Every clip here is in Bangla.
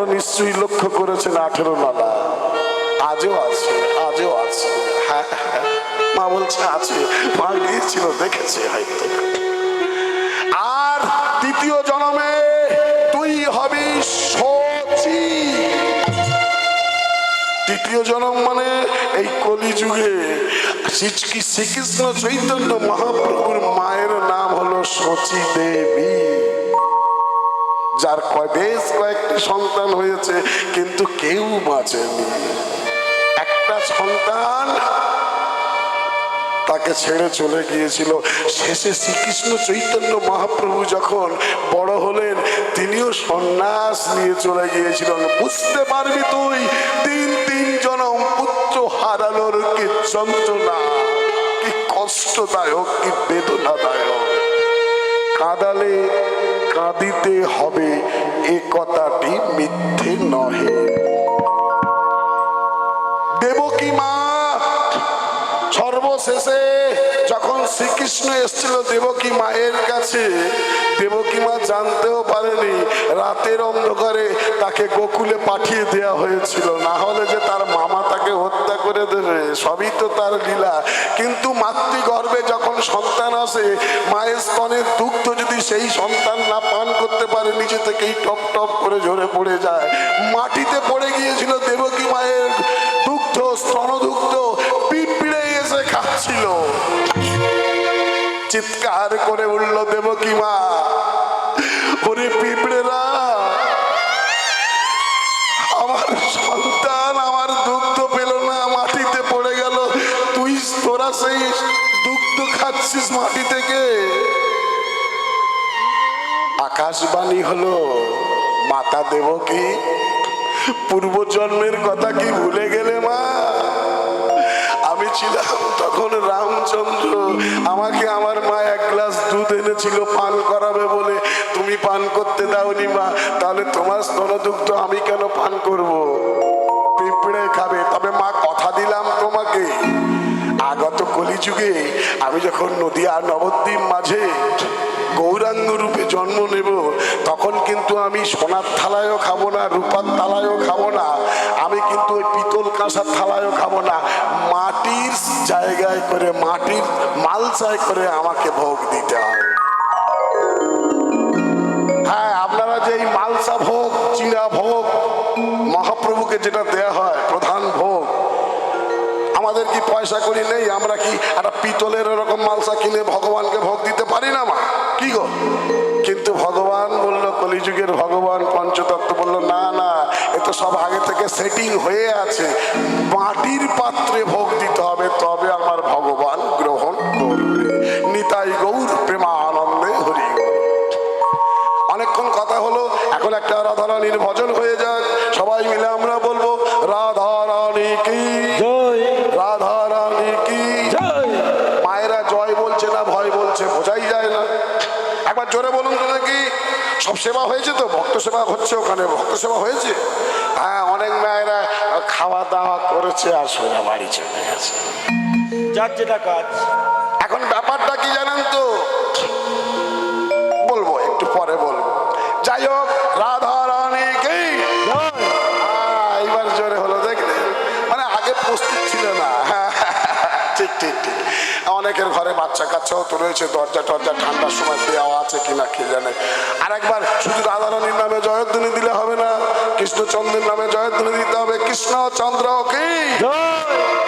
এখনও নিশ্চয়ই লক্ষ্য করেছেন আঠেরো নালা আজও আছে আজও আছে। হ্যাঁ হ্যাঁ মা বলছে আছে, মা গিয়েছিল, দেখেছে হয়তো। আর দ্বিতীয় জন্মে তুই হবি সচি তৃতীয় জন্ম মানে এই কলিযুগে শ্রী- শ্রীকৃষ্ণ চৈতন্য মহাপ্রভুর মায়ের নাম হলো সচি দেবী। যার কয়, বেশ কয়েকটি সন্তান হয়েছে, কিন্তু কেউ বাঁচেনি। একটা সন্তান তাকে ছেড়ে চলে গিয়েছিল। শেষে শ্রীকৃষ্ণ চৈতন্য মহাপ্রভু যখন বড় হলেন, তিনিও সন্ন্যাস নিয়ে চলে গিয়েছিলেন। বুঝতে পারবি তুই, তিন তিন জনম পুত্র হারানোর কি যন্ত্রণা, কি কষ্টদায়ক, কি বেদনাদায়ক। কাঁদালে কাঁদিতে হবে, এ কথাটি মিথ্যে নহে। দেবকী মা? সর্বশেষে যখন শ্রীকৃষ্ণ এসেছিল দেবকী মায়ের কাছে দেবকী মা জানতেও পারেনি। রাতের অন্ধকারে তাকে গোকুলে পাঠিয়ে দেওয়া হয়েছিল। না হলে যে তার মামা তাকে হত্যা করে দেবে, সবই তো তার লীলা। কিন্তু মাতৃগর্ভে যখন সন্তান আসে, মায়ের স্তনের দুগ্ধ যদি সেই সন্তান না পান করতে পারে, নিচে থেকেই টপ টপ করে ঝরে পড়ে যায়। মাটিতে পড়ে গিয়েছিল দেবকী মায়ের দুগ্ধ, স্তনদুগ্ধ, পিঁপড়ে এসে খাচ্ছিল। চিৎকার করে উঠল দেবকী মা? ওরে পিঁপড়েরা, আমার সন্তান, আমার দুগ্ধ পেল না, মাটিতে পড়ে গেল। তুই তোরা সেই দুগ্ধ খাচ্ছিস মাটি থেকে। আকাশবাণী হলো, মাতা দেবকী পূর্বজন্মের কথা কি ভুলে গেলে মা? ছিলাম তখন রামচন্দ্র আমাকে আমার মা এক গ্লাস দুধ এনেছিল, পান করাবে বলে। তুমি পান করতে দাওনি মা, তাহলে তোমার স্তনদুগ্ধ আমি কেন পান করব? পিঁপড়ে খাবে, তবে মা কথা দিলাম তোমাকে। আগত কলিযুগে আমি যখন নদিয়া নবদ্বীপ মাঝে গৌরাঙ্গ রূপে জন্ম নেব, তখন কিন্তু আমি সোনার থালায়ও খাব না, রূপার থালায়ও খাব না, আমি কিন্তু ওই পিতল কাঁসার থালায়ও খাব না। মাটির জায়গায় করে, মাটির মালসায় করে আমাকে ভোগ দিতে হবে। হ্যাঁ আপনারা যে এই মালসা ভোগ, চিনা ভোগ, মহাপ্রভুকে যেটা দেয়া হয়, প্রধান আমাদের কি পয়সা করি নেই? আমরা কি একটা পিতলের এরকম মালসা কিনে ভগবানকে ভোগ দিতে পারি না মা? কি গো? কিন্তু ভগবান বলল, কলিযুগের ভগবান পঞ্চতত্ত্ব বলল, না না, এ তো সব আগে থেকে সেটিং হয়ে আছে। মাটির পাত্রে ভোগ দিতে হবে, তবে আমার ভগবান সেবা হচ্ছে ওখানে ভক্ত সেবা হয়েছে? হ্যাঁ অনেক মায়েরা খাওয়া দাওয়া করেছে আর সোজা বাড়ি চলে গেছে। যার যেটা কাজ। এখন ব্যাপারটা কি জানেন তো? বলব একটু পরে বলব। যাই হোক রাধা রানী কি এইবার জোরে হলো দেখলে মানে আগে প্রস্তুত ছিল না। ঠিক ঠিক ঠিক। অনেকের ঘরে বাচ্চা কাচ্চাও তো রয়েছে দরজা টরজা ঠান্ডার সময় দেওয়া আছে কিনা কে জানে। আর একবার শুধু রাধারানীর নামে জয়ধ্বনি দিলে হবে না কৃষ্ণচন্দ্রের নামে জয়ধ্বনি দিতে হবে কৃষ্ণচন্দ্র কি?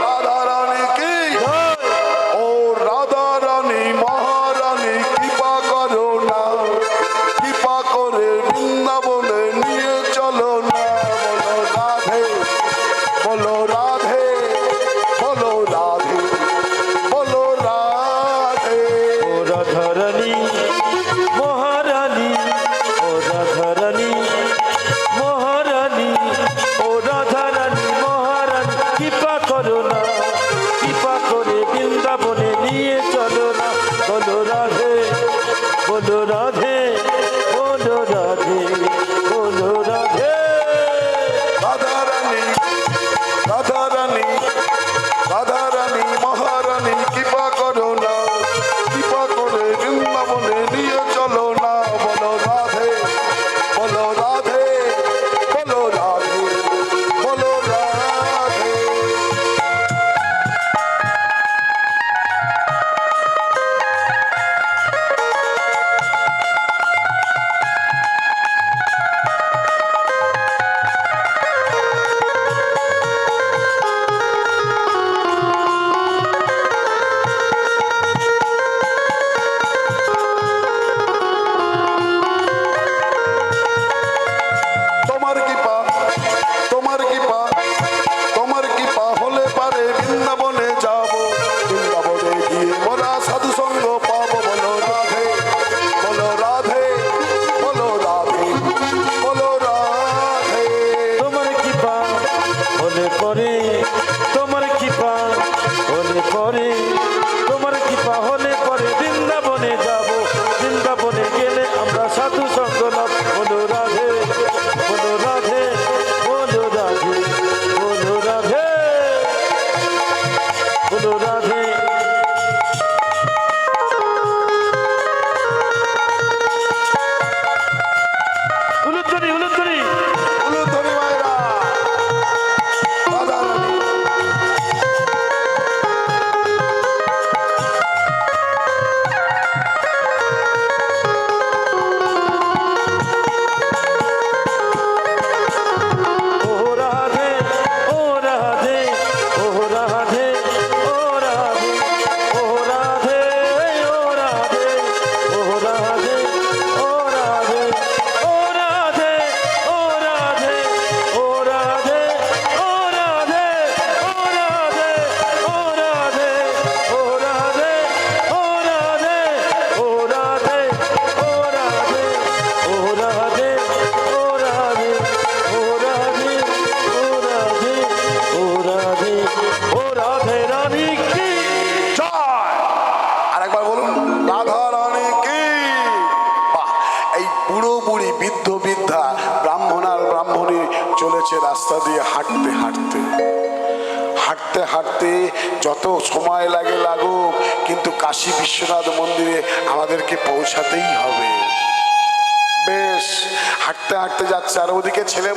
রাধারণী কি? বোঝে ও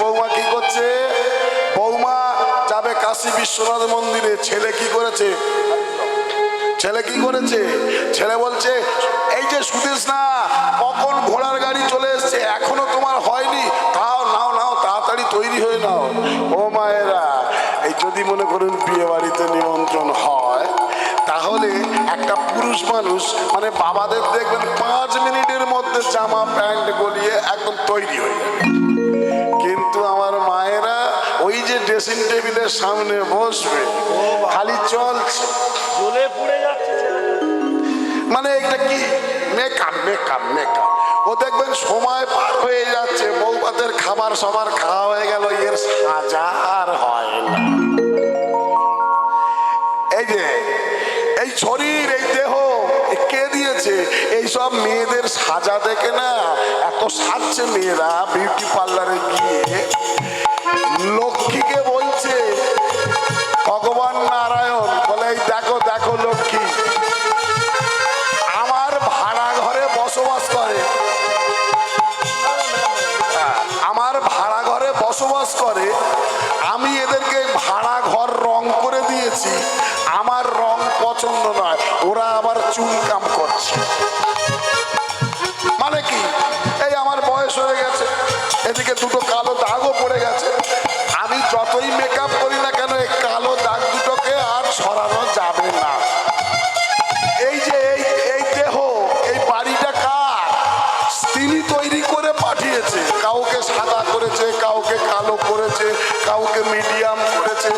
বৌমা কি করছে? বৌমা যাবে কাশী বিশ্বনাথ মন্দিরে। ছেলে কি করেছে? ছেলে কি করেছে? ছেলে বলছে, এই যে সুদেশ না, কখন ঘোড়ার গাড়ি চলে এসছে? এখনও তোমার হয়নি। তাও নাও নাও, তাড়াতাড়ি তৈরি হয়ে নাও। ও মায়েরা এই যদি মনে করুন বিয়ে বাড়িতে নিমন্ত্রণ হয়, তাহলে একটা পুরুষ মানুষ মানে বাবাদের দেখবেন পাঁচ মিনিটের মধ্যে জামা, প্যান্ট গলিয়ে একদম তৈরি হয়ে যাবে। ড্রেসিং টেবিলের সামনে বসবে। খালি চলছে। জ্বলে পুড়ে যাচ্ছে মানে এটা কি? Makeup makeup makeup. ও দেখবেন সময় পার হয়ে যাচ্ছে। বৌবাদের খাবার সবার খাওয়া হয়ে গেল। এর সাজা আর হয় না। এই যে এই শরীর এই দেহ কে দিয়েছে? এই সব মেয়েদের সাজা দেখে না এত সাজছে মেয়েরা। বিউটি পার্লারে গিয়ে লক্ষ্মীকে মিডিয়াম করেছে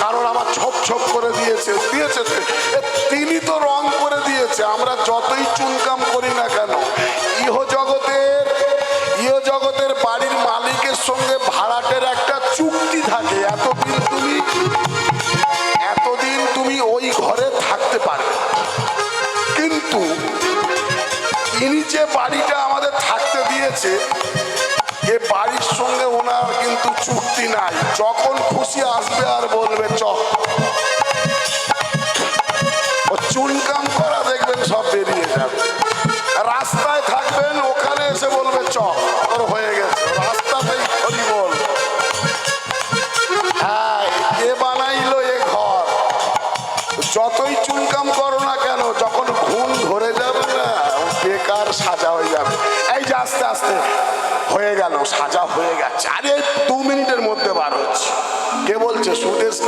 কারণ আমার ছপ ছপ করে দিয়েছে দিয়েছে তিনি তো রং করে দিয়েছে, আমরা যতই চুনকাম করি না কেন যখন খুশি আসবে আর বলবে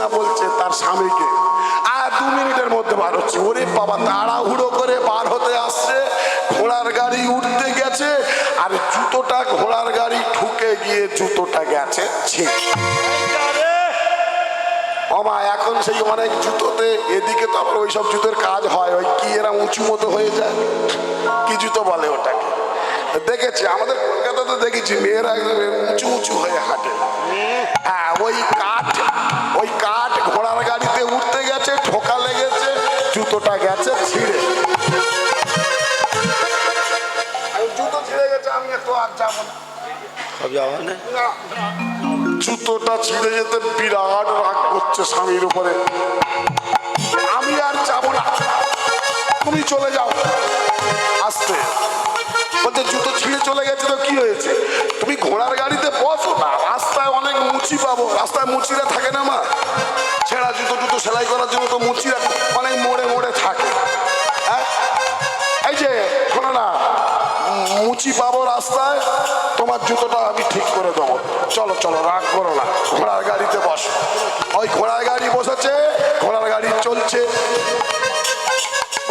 না বলছে তার স্বামীকে। আর দু মিনিটের মধ্যে বার হচ্ছে। ওরে বাবা তাড়াহুড়ো করে বার হতে আসছে। ঘোড়ার গাড়ি উঠতে গেছে। আর জুতোটা ঘোড়ার গাড়ি ঠুকে গিয়ে জুতোটা গেছে। আরে, বাবা এখন সেই অনেক জুতোতে এদিকে তো আবার ওইসব জুতোর কাজ হয়। ওই কি এরা উঁচু মতো হয়ে যায়? কি জুতো বলে ওটাকে। দেখেছি আমাদের কলকাতাতে দেখেছি মেয়েরা একদম উঁচু উঁচু হয়ে হাঁটে। হ্যাঁ ওই কাঠ ওই কাঠ ঘোড়ার গাড়িতে উঠতে গেছে ঠোকা লেগেছে জুতোটা গেছে ছিঁড়ে। জুতো ছিঁড়ে গেছে আমি তো আর যাব না। সব যাওয়া না না। জুতোটা ছিঁড়ে যেতে বিরাট রাগ করছে স্বামীর উপরে। আমি আর যাব না। তুমি চলে যাও। আসতে। বলছে জুতো ছিঁড়ে চলে গেছে তো কি হয়েছে? তুমি ঘোড়ার গাড়িতে বসো না, রাস্তায় অনেক মুচি পাবো। রাস্তায় মুচিরা থাকে না মা? ছেঁড়া জুতো জুতো সেলাই করার জন্য তো মুচিরা অনেক মোড়ে মোড়ে থাকে। হ্যাঁ? এই যে, শোনো না, মুচি পাবো রাস্তায়, তোমার জুতোটা আমি ঠিক করে দেবো। চলো চলো, রাগ করো না, ঘোড়ার গাড়িতে বসো। ওই ঘোড়ার গাড়ি বসেছে, ঘোড়ার গাড়ি চলছে।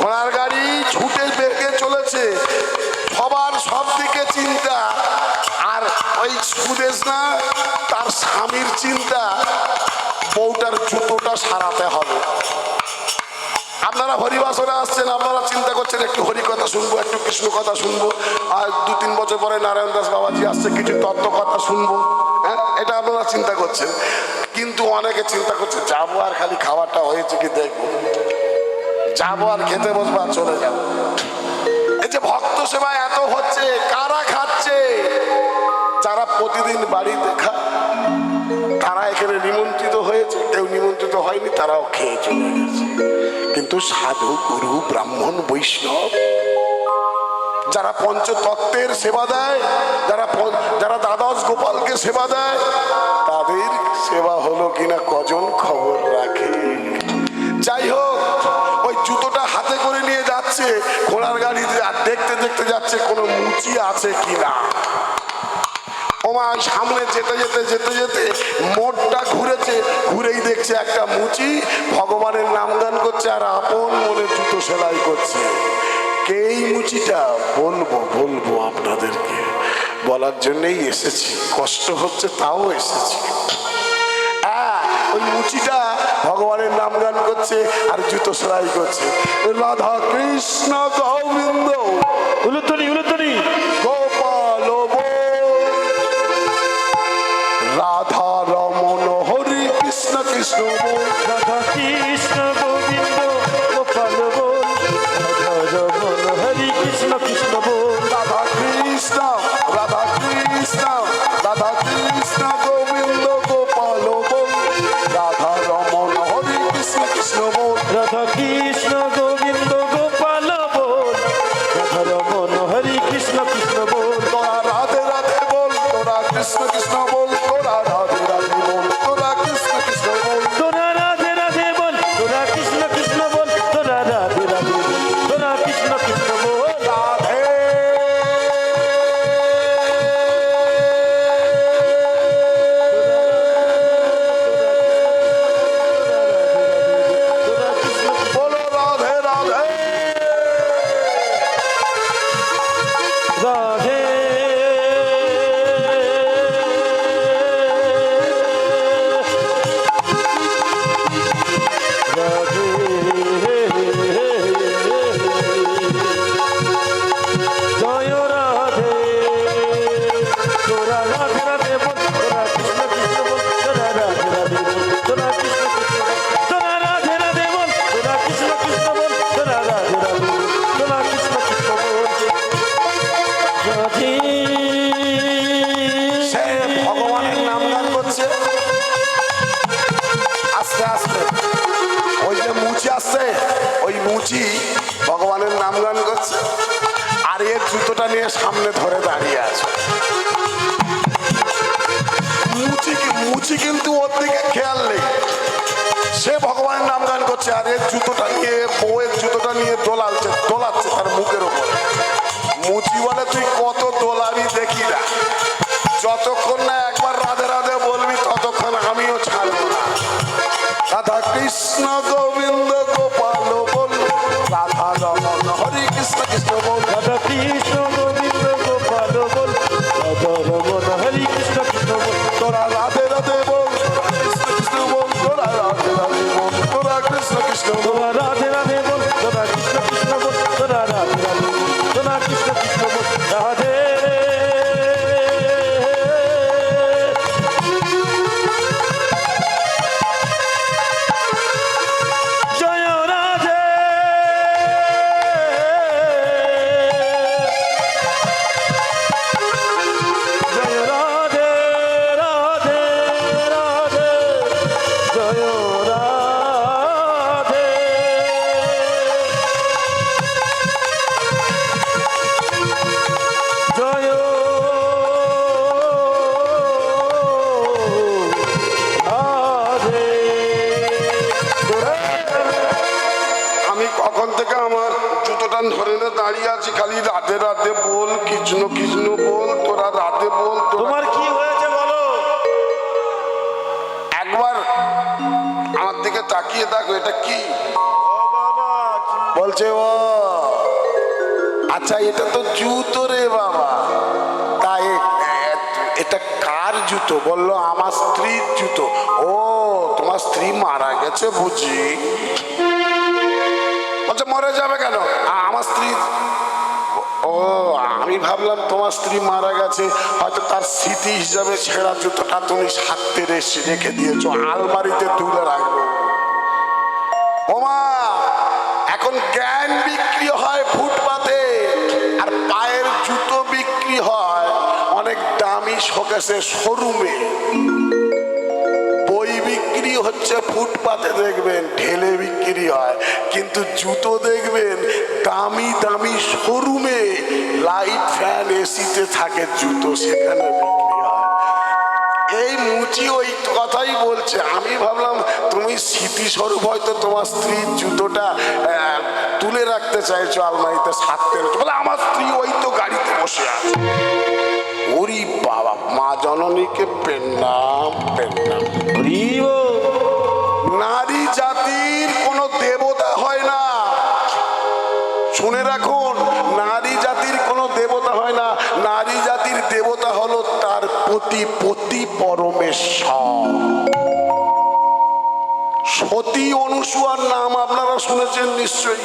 ঘোড়ার গাড়ি ছুটে চিন্তা। আর ওই সুদেশ না, তার স্বামীর চিন্তা। বউটার জুতোটা সারাতে হবে। আপনারা হরিবাসনে আসছেন, আপনারা চিন্তা করছেন, একটু হরি কথা শুনব, একটু কৃষ্ণ কথা শুনব। আর দু তিন বছর পরে নারায়ণ দাস বাবাজি আসছে, কিছু তত্ত্ব কথা শুনব। হ্যাঁ এটা আপনারা চিন্তা করছেন। কিন্তু অনেকে চিন্তা করছে, যাব আর খালি খাবারটা হয়েছে কি দেখব। যাব আর খেতে বসবো আর চলে যাব। এই যে ভক্ত সেবা এত হচ্ছে, কারা প্রতিদিন বাড়িতে খায় তারা এখানে নিমন্ত্রিত হয়েছে। কেউ নিমন্ত্রিত হয়নি, তারাও খেয়ে চলে গেছে। কিন্তু সাধু, গুরু, ব্রাহ্মণ, বৈষ্ণব, যারা পঞ্চতত্ত্বের সেবা দেয়, যারা যারা দ্বাদশ গোপালকে সেবা দেয়, তাদের সেবা হলো কিনা কজন খবর রাখে? যাই হোক, ওই জুতোটা হাতে করে নিয়ে যাচ্ছে, ঘোড়ার গাড়িতে আর দেখতে দেখতে যাচ্ছে কোনো মুচি আছে কিনা? ওমা সামনে যেতে যেতে যেতে যেতে মোড়টা ঘুরেছে ঘুরেই দেখছে একটা মুচি। ভগবানের নামগান করছে আর আপন মনে জুতো সেলাই করছে। কে এই মুচিটা? বলব বলব আপনাদেরকে। বলার জন্যই এসেছি। কষ্ট হচ্ছে তাও এসেছি। হ্যাঁ, ওই মুচিটা ভগবানের নাম গান করছে আর জুতো সেলাই করছে। রাধা কৃষ্ণ গোবিন্দ। উলুধ্বনি উলুধ্বনি। কৃষ্ণ বল। মুচি মুচি কিন্তু ওর দিকে খেয়াল নেই। সে ভগবানের নাম গান করছে আর এর জুতোটা নিয়ে, বউয়ের জুতোটা নিয়ে দোলাচ্ছে দোলাচ্ছে তার মুখের ওপর মুচি বলে, তুই কত দোলাবি দেখি না। যতক্ষণ না ভাবলাম তোমার স্ত্রী মারা গেছে, হয়তো তার স্মৃতি হিসাবে ছেঁড়া জুতোটা তুমি সাথে রেখে রেখে দিয়েছ, আলমারিতে তুলে রাখব। ওমা, এখন জ্ঞান বিক্রি হয় ফুটপাতে, আর পায়ের জুতো বিক্রি হয় অনেক দামি শোক শোকেসে শোরুমে। বই বিক্রি হচ্ছে ফুটপাতে, দেখবেন, ঢেলে বিক্রি হয়। কিন্তু জুতো দেখবেন দামি দামি শোরুমে লাইট ফ্যান এসিতে থাকে জুতো সেখানে বিক্রি হয়। এই মুচি ওই কথাই বলছে। আমি ভাবলাম তুমি স্মৃতিস্বরূপ হয়তো তোমার স্ত্রীর জুতোটা তুলে রাখতে চাইছো আলমারিতে সারতে বলে আমার স্ত্রী ওই তো গাড়িতে বসে আছে। ওরি বাবা মা জননীকে পেন্নাম পেন্নাম। হরি নিশ্চয়ই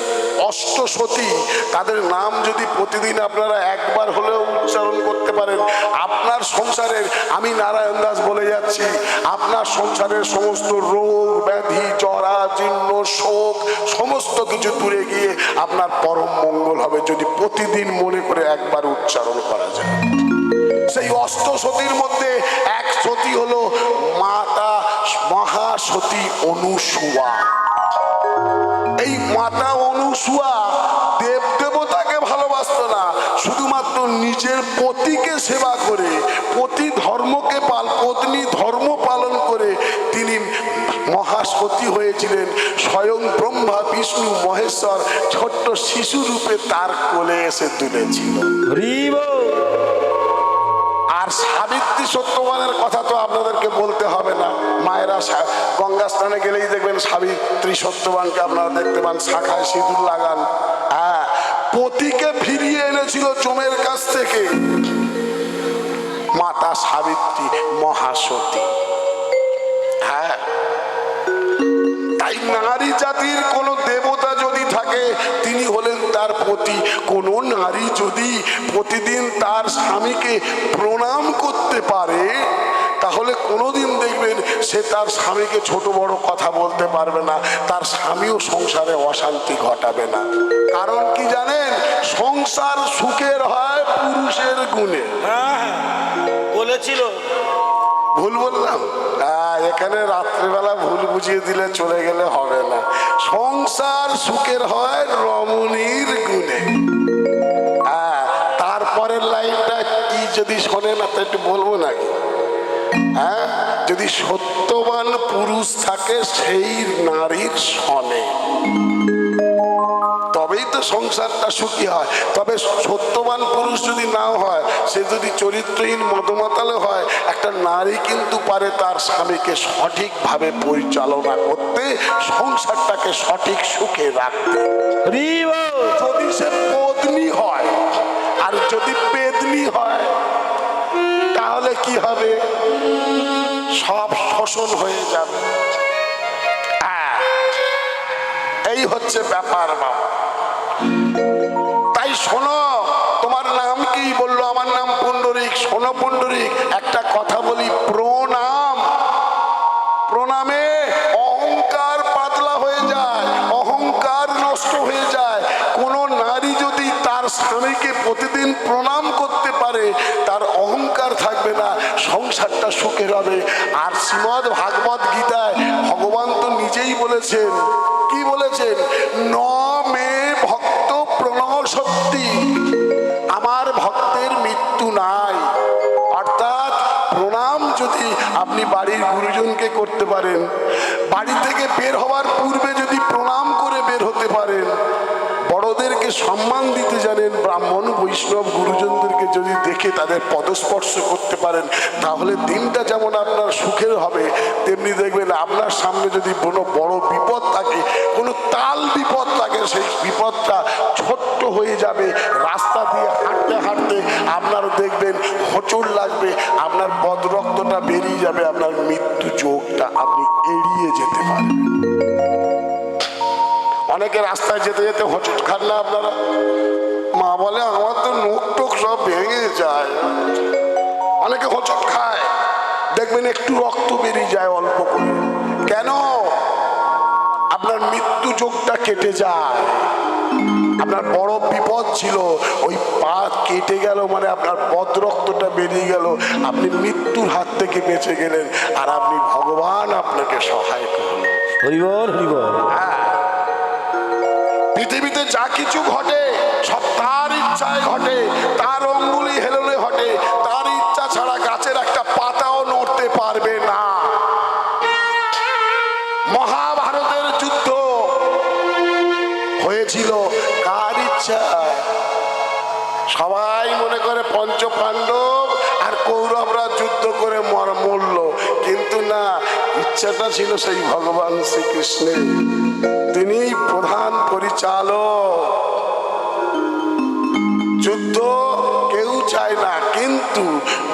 অষ্ট সতী তাদের নাম যদি প্রতিদিন আপনারা একবার হলেও উচ্চারণ করতে পারেন, আপনার সংসারের, আমি নারায়ণ দাস বলে যাচ্ছি, আপনার সংসারের সমস্ত রোগ, ব্যাধি জরা জীর্ণ, শোক, সমস্ত কিছু দূরে গিয়ে আপনার পরম মঙ্গল হবে যদি প্রতিদিন মনে করে একবার উচ্চারণ করা যায়। সেই অষ্ট সতীর মধ্যে এক সতী হলো মাতা মহাসতী অনুসুয়া। এই মাতা অনুসুয়া দেব দেবতাকে ভালোবাসত না শুধুমাত্র নিজের পতিকে সেবা করে পতি ধর্মকে পাল পত্নী ধর্ম পালন করে তিনি মহাসতী হয়েছিলেন। স্বয়ং ব্রহ্মা বিষ্ণু মহেশ্বর ছোট্ট শিশু রূপে তার কোলে এসে তুলেছিল। আর সাবিত্রী সত্যবানের কথা তো আপনাদেরকে বলতে হবে না। গঙ্গা স্নানে গেলেই দেখবেন সাবিত্রী সত্যবানকে আপনারা দেখতে পান, শাখায় সিঁদুর লাগান। হ্যাঁ পতিকে ফিরিয়ে এনেছিল জমের কাছ থেকে। মাতা সাবিত্রী মহাসতী। হ্যাঁ তাই নারী জাতির কোন দেবতা যদি থাকে, তিনি হলেন তার পতি। কোন নারী যদি প্রতিদিন তার স্বামীকে প্রণাম করতে পারে তাহলে কোনোদিন দেখবেন সে তার স্বামীকে ছোট বড় কথা বলতে পারবে না তার স্বামীও সংসারে অশান্তি ঘটাবে না। কারণ কি জানেন? সংসার সুখের হয় পুরুষের গুণে। হ্যাঁ হ্যাঁ বলেছিল। ভুল বললাম? এখানে রাত্রিবেলা ভুল বুঝিয়ে দিলে চলে গেলে হবে না। সংসার সুখের হয় রমণীর গুণে। হ্যাঁ, তারপরের লাইনটা কি যদি শোনে না তো একটু বলব নাকি? হ্যাঁ যদি সত্যবান পুরুষ থাকে সেই নারীর সনে। তবেই তো সংসারটা সুখী হয়। তবে সত্যবান পুরুষ যদি নাও হয় সে যদি চরিত্রহীন মদমাতালে হয় একটা নারী কিন্তু পারে তার স্বামীকে সঠিকভাবে পরিচালনা করতে সংসারটাকে সঠিক সুখে রাখতে। যদি সে পত্নী হয় আর যদি পেদনি হয় তাহলে কি হবে? সব শোষণ হয়ে যাবে। এই হচ্ছে ব্যাপার বাবা তাই শোনো, তোমার নাম কি বলল? আমার নাম পুণ্ডরিক। শোনো পুণ্ডরিক, একটা কথা বলি, প্রণাম। প্রণামে অহংকার পাতলা হয়ে যায়, অহংকার নষ্ট হয়ে যায়। কোনো নারী যদি তার স্বামীকে প্রতিদিন সুখের হবে আর শ্রীমদ ভাগবত গীতায় ভগবান তো নিজেই বলেছেন। কি বলেছেন? ন মে ভক্ত প্রণব সত্যি আমার ভক্তের মৃত্যু নাই। অর্থাৎ প্রণাম যদি আপনি বাড়ির গুরুজনকে করতে পারেন, বাড়ি থেকে বের হওয়ার পূর্বে যদি প্রণাম করে বের হতে পারেন, বড়দেরকে সম্মান দিতে জানেন ব্রাহ্মণ, বৈষ্ণব, গুরুজনদেরকে যদি দেখে তাদের পদস্পর্শ করতে পারেন, তাহলে দিনটা যেমন আপনার সুখের হবে, তেমনি দেখবেন আপনার সামনে যদি কোনো বড় বিপদ থাকে, কোনো তাল বিপদ থাকে, সেই বিপদটা ছোট্ট হয়ে যাবে, রাস্তা দিয়ে হাঁটতে হাঁটতে আপনার দেখবেন হোঁচট লাগবে, আপনার বদরক্তটা বেরিয়ে যাবে, আপনার মৃত্যু যোগটা আপনি এড়িয়ে যেতে পারবেন। অনেকে রাস্তায় যেতে যেতে হোঁচট খান না আপনারা, মা বলে, আমার তো নোখ যায়। অনেকে হোঁচট খায়। দেখবেন একটু রক্ত বেরিয়ে যায় অল্প করে। কেন? আপনার মৃত্যু যোগটা কেটে যায়। আপনার বড় বিপদ ছিল ওই পা কেটে গেল মানে আপনার পদ রক্তটা বেরিয়ে গেল। আপনি মৃত্যুর হাত থেকে বেঁচে গেলেন আর আপনি ভগবান আপনাকে সহায় করলেন। হরিবল। পৃথিবীতে যা কিছু ঘটে সব তার ইচ্ছায় ঘটে তার অঙ্গুলি ইচ্ছায় সবাই মনে করে পঞ্চ পাণ্ডব আর কৌরবরা যুদ্ধ করে মর মরল। কিন্তু না, ইচ্ছাটা ছিল সেই ভগবান শ্রীকৃষ্ণের। তিনি প্রধান পরিচালক। যুদ্ধ কেউ চায় না, কিন্তু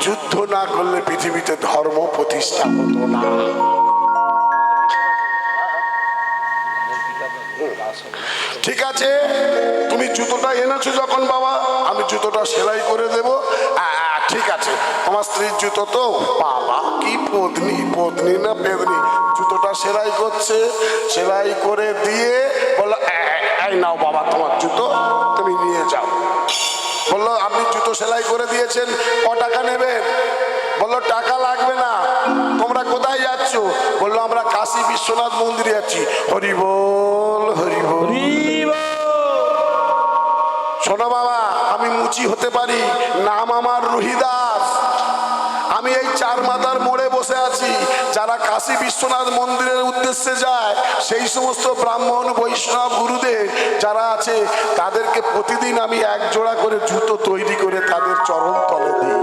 যুদ্ধ না করলে পৃথিবীতে ধর্ম প্রতিষ্ঠা হতো না। ঠিক আছে? তুমি জুতোটা এনেছো যখন বাবা। আমি জুতোটা সেলাই করে দেব। ঠিক আছে। আমার স্ত্রীর জুতো তো? বাবা কি পত্নী পত্নী না পেদনি? জুতোটা সেলাই করছে। সেলাই করে দিয়ে বলল "এ, এ, এই নাও বাবা তোমার জুতো তুমি নিয়ে যাও। বলল আপনি জুতো সেলাই করে দিয়েছেন ক টাকা নেবেন? বলল টাকা লাগবে না। তোমরা কোথায় যাচ্ছ? বলল আমরা কাশী বিশ্বনাথ মন্দিরে যাচ্ছি হরি বল হরিবল শোনো বাবা, আমি মুচি হতে পারি। নাম আমার রুহিদাস। আমি এই চার মাথার মোড়ে বসে আছি। যারা কাশী বিশ্বনাথ মন্দিরের উদ্দেশ্যে যায়, সেই সমস্ত ব্রাহ্মণ, বৈষ্ণব, গুরুদেব যারা আছে, তাদেরকে প্রতিদিন আমি এক জোড়া করে জুতো তৈরি করে তাদের চরণ তলে দিই।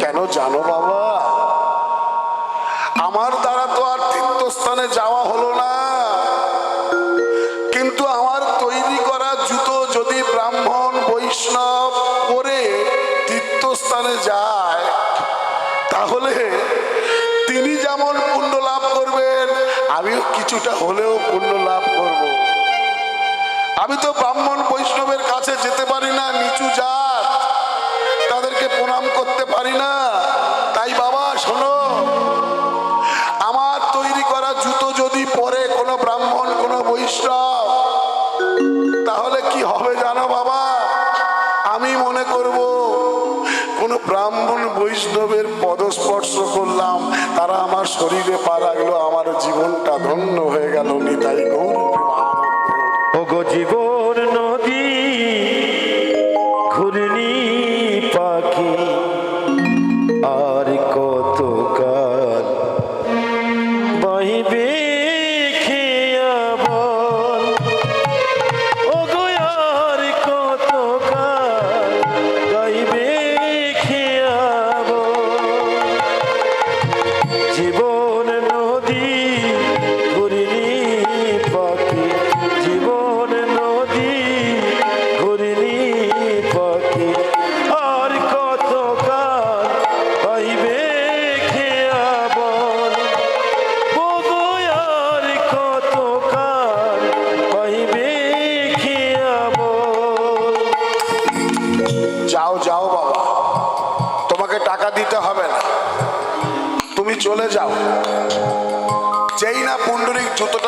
কেন জানো বাবা? কিছুটা হলেও পুণ্য লাভ করব। আমি তো ব্রাহ্মণ বৈষ্ণবের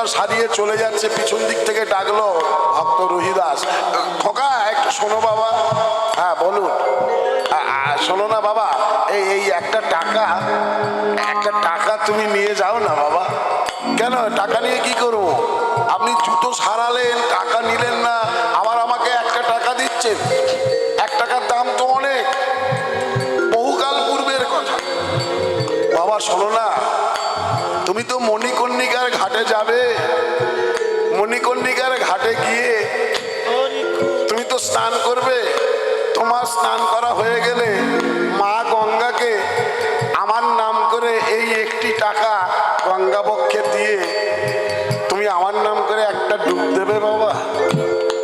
জুতোটা সারিয়ে চলে যাচ্ছে, পিছন দিক থেকে ডাকলো ভক্ত রুহিদাস খোকা, একটু শোনো বাবা। হ্যাঁ বলুন। শোনো না বাবা, এই এই একটা টাকা একটা টাকা তুমি নিয়ে যাও না বাবা। কেন, টাকা নিয়ে কি করব? আপনি জুতো সারালেন, টাকা নিলেন না, আবার আমাকে একটা টাকা দিচ্ছেন। এক টাকার দাম তো অনেক। বহুকাল পূর্বের কথা। বাবা, শোনো না তুমি তো মণিকর্ণিকার ঘাটে যাবে। মণিকর্ণিকার ঘাটে গিয়ে তুমি তো স্নান করবে। তোমার স্নান করা হয়ে গেলে মা গঙ্গাকে আমার নাম করে এই একটি টাকা গঙ্গা পক্ষে দিয়ে তুমি আমার নাম করে একটা ডুব দেবে বাবা।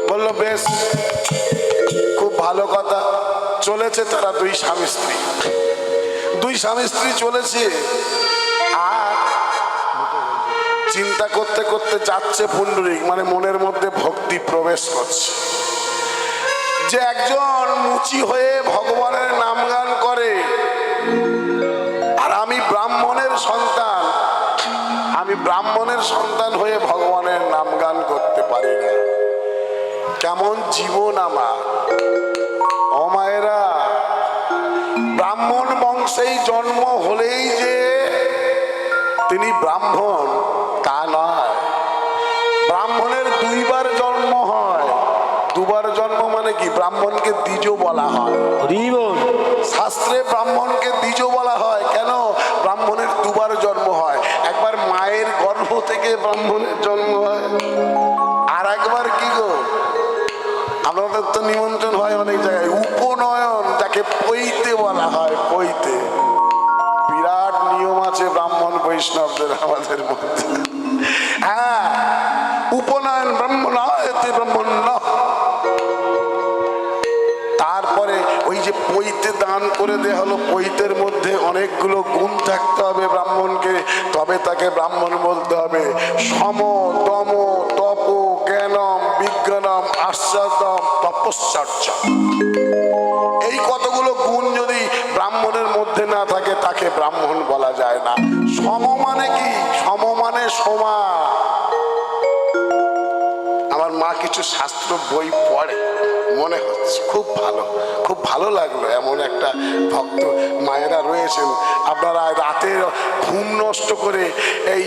বলল, বেশ, খুব ভালো কথা। চলেছে তারা দুই স্বামী স্ত্রী। দুই স্বামী স্ত্রী চলেছে। আর চিন্তা করতে করতে যাচ্ছে পুণ্ডরিক মানে মনের মধ্যে ভক্তি প্রবেশ করছে। যে একজন মুচি হয়ে ভগবানের নামগান করে, আর আমি ব্রাহ্মণের সন্তান, আমি ব্রাহ্মণের সন্তান হয়ে ভগবানের নাম গান করতে পারি না। কেমন জীবন আমার। ও মায়েরা, ব্রাহ্মণ বংশেই জন্ম হলেই যে তিনি ব্রাহ্মণ তা নয়। ব্রাহ্মণের দুইবার জন্ম হয়। দুবার জন্ম মানে কি? ব্রাহ্মণকে দ্বিজ বলা হয়। শাস্ত্রে ব্রাহ্মণকে দ্বিজ বলা হয়। কেন? ব্রাহ্মণের দুবার জন্ম হয়। একবার মায়ের গর্ভ থেকে ব্রাহ্মণের জন্ম হয়। আর একবার কি গো? আমাদের তো নিমন্ত্রণ হয় অনেক জায়গায়। উপনয়ন যাকে পৈতে বলা হয় পৈতে। বিরাট নিয়ম আছে ব্রাহ্মণ বৈষ্ণবদের আমাদের মধ্যে। হ্যাঁ। উপনয়ন ব্রাহ্মণ এতে ব্রাহ্মণ ন তারপরে ওই যে পৈতে দান করে দেওয়া হলো, পৈতের মধ্যে অনেকগুলো গুণ থাকতে হবে ব্রাহ্মণকে, তবে তাকে ব্রাহ্মণ বলতে হবে। সম দম তপ, জ্ঞানম, বিজ্ঞানম আশ্চাদম তপশ্চর্য। এই কতগুলো গুণ যদি ব্রাহ্মণের মধ্যে না থাকে, তাকে ব্রাহ্মণ বলা যায় না। সম মানে কি? সম মানে সমা আমার মা কিছু শাস্ত্র বই পড়ে, মনে হচ্ছে খুব ভালো খুব ভালো লাগল এমন একটা ভক্ত মায়েরা রয়েছেন। আপনারা রাতে ঘুম নষ্ট করে এই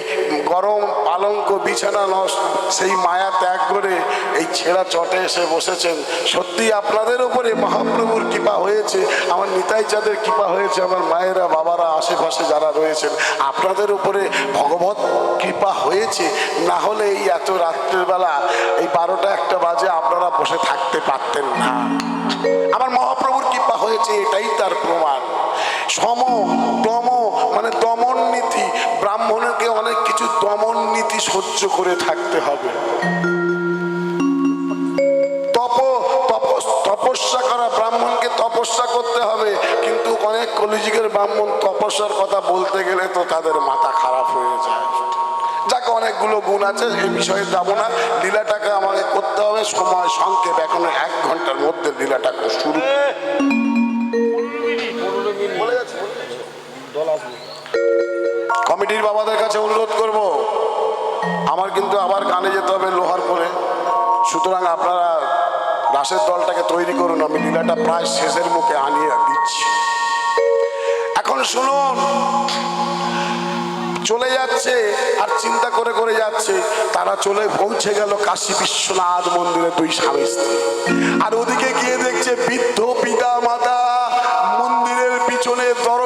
গরম পালঙ্ক বিছানা নষ্ট, সেই মায়া ত্যাগ করে এই ছেঁড়া চটে এসে বসেছেন। সত্যি আপনাদের উপরে মহাপ্রভুর কৃপা হয়েছে, আমার নিতাই চাঁদের কৃপা হয়েছে, আমার মায়েরা, বাবারা, আশেপাশে যারা রয়েছেন, আপনাদের উপরে ভগবত কৃপা হয়েছে। না হলে এই এত রাত্রের বেলা, এই বারোটা একটা বাজে আপনারা বসে থাকতে পারতেন না। আমার মহাপ্রভুর কৃপা হয়েছে, এটাই তার প্রমাণ। সম দম মানে দমন নীতি, ব্রাহ্মণকে অনেক কিছু দমন নীতি সহ্য করে থাকতে হবে। তপ, তপস্যা করা, ব্রাহ্মণকে তপস্যা করতে হবে। কিন্তু অনেক কলিযুগের ব্রাহ্মণ তপস্যার কথা বলতে গেলে তো তাদের মাথা খারাপ হয়ে যায়। অনেকগুলো গুণ আছে, এই বিষয়ে যাব না। লীলাটাকে আমাকে করতে হবে। সময় সংক্ষেপ এখনও এক ঘণ্টার মধ্যে লীলাটাকে শুরু। কমিটির বাবাদের কাছে অনুরোধ করব, আমার কিন্তু আবার গানে যেতে হবে লোহার পরে সুতরাং আপনারা রাসের দলটাকে তৈরি করুন, আমি লীলাটা প্রায় শেষের মুখে আনিয়ে দিচ্ছি। এখন শুনুন চলে যাচ্ছে আর চিন্তা করে করে যাচ্ছে। তারা চলে পৌঁছে গেল কাশী বিশ্বনাথ মন্দিরে দুই স্বামী স্ত্রী। আর ওদিকে গিয়ে দেখছে বৃদ্ধ পিতা মাতা মন্দিরের পিছনে দর